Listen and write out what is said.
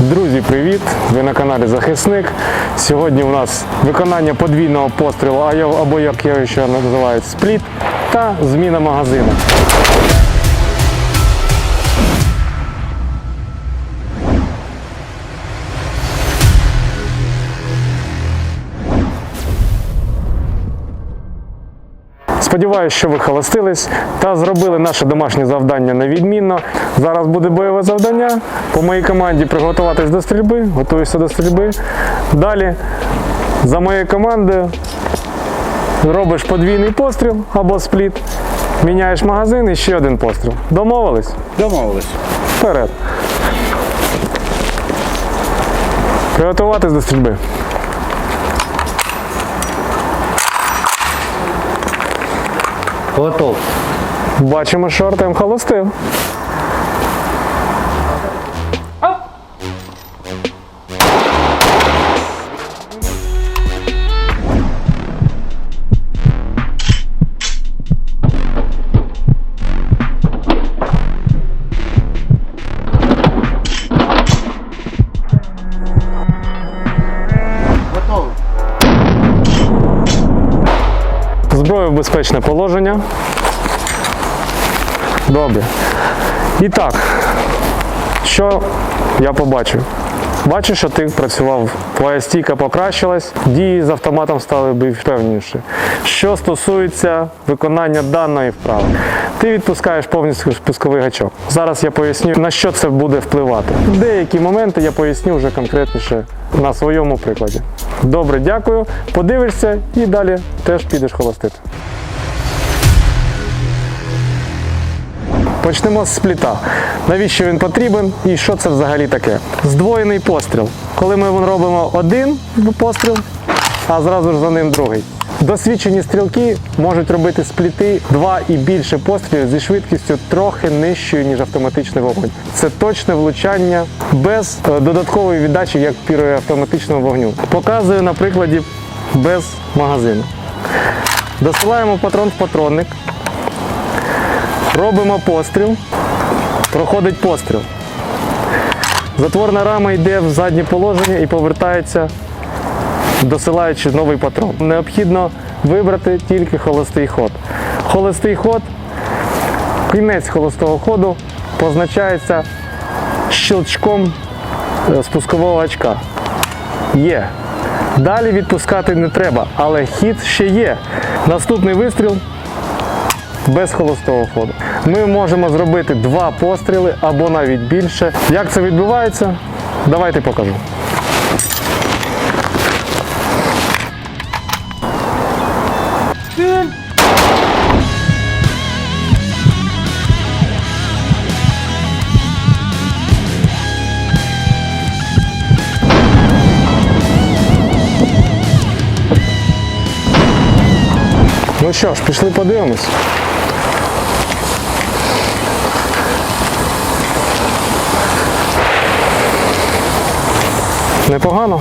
Друзі, привіт! Ви на каналі Захисник. Сьогодні у нас виконання подвійного пострілу, або як його ще називають спліт та зміна магазину. Сподіваюсь, що ви холостились та зробили наше домашнє завдання невідмінно. Зараз буде бойове завдання. По моїй команді приготуватись до стрільби, готуюся до стрільби. Далі, за моєю командою, робиш подвійний постріл або спліт, міняєш магазин і ще один постріл. Домовились? Домовились. Вперед. Приготуватись до стрільби. Готов. Бачимо, що Артем холостив. Зброю в безпечне положення. Добре. І так, що я побачив? Бачу, що ти працював, твоя стійка покращилась, дії з автоматом стали більш впевненіші. Що стосується виконання даної вправи, ти відпускаєш повністю спусковий гачок. Зараз я поясню, на що це буде впливати. Деякі моменти я поясню вже конкретніше на своєму прикладі. Добре, дякую. Подивишся і далі теж підеш холостити. Почнемо з спліта. Навіщо він потрібен і що це взагалі таке? Здвоєний постріл. Коли ми робимо один постріл, а зразу ж за ним другий. Досвідчені стрілки можуть робити спліти два і більше пострілів зі швидкістю трохи нижчою, ніж автоматичний вогонь. Це точне влучання без е, додаткової віддачі, як при автоматичному вогню. Показую на прикладі без магазину. Досилаємо патрон в патронник. Робимо постріл. Проходить постріл. Затворна рама йде в заднє положення і повертається, досилаючи новий патрон. Необхідно вибрати тільки холостий ход. Холостий ход, кінець холостого ходу позначається щелчком е, спускового очка. Є. Далі відпускати не треба, але хід ще є. Наступний вистріл без холостого ходу. Ми можемо зробити два постріли або навіть більше. Як це відбувається? Давайте покажу. Ну що ж, пішли подивимось. Непогано.